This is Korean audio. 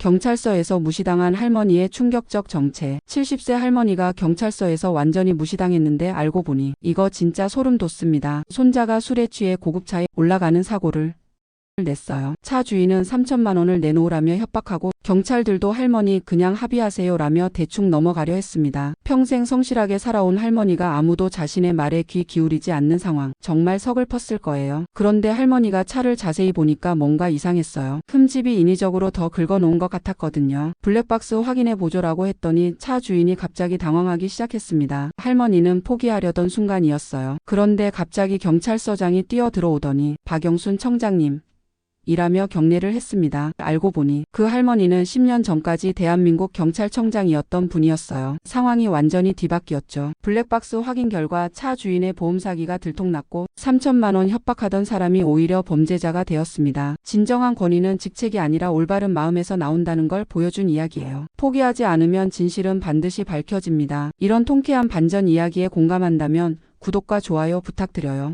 경찰서에서 무시당한 할머니의 충격적 정체. 70세 할머니가 경찰서에서 완전히 무시당했는데 알고 보니 이거 진짜 소름 돋습니다. 손자가 술에 취해 고급차에 올라가는 사고를 냈어요. 차 주인은 3천만 원을 내놓으라며 협박하고 경찰들도 할머니 그냥 합의하세요 라며 대충 넘어가려 했습니다. 평생 성실하게 살아온 할머니가 아무도 자신의 말에 귀 기울이지 않는 상황. 정말 서글펐을 거예요. 그런데 할머니가 차를 자세히 보니까 뭔가 이상했어요. 흠집이 인위적으로 더 긁어놓은 것 같았거든요. 블랙박스 확인해 보조라고 했더니 차 주인이 갑자기 당황하기 시작했습니다. 할머니는 포기하려던 순간이었어요. 그런데 갑자기 경찰서장이 뛰어 들어오더니 박영순 청장님 이라며 경례를 했습니다. 알고 보니 그 할머니는 10년 전까지 대한민국 경찰청장이었던 분이었어요. 상황이 완전히 뒤바뀌었죠. 블랙박스 확인 결과 차 주인의 보험 사기가 들통났고 3천만 원 협박하던 사람이 오히려 범죄자가 되었습니다. 진정한 권위는 직책이 아니라 올바른 마음에서 나온다는 걸 보여준 이야기예요. 포기하지 않으면 진실은 반드시 밝혀집니다. 이런 통쾌한 반전 이야기에 공감한다면 구독과 좋아요 부탁드려요.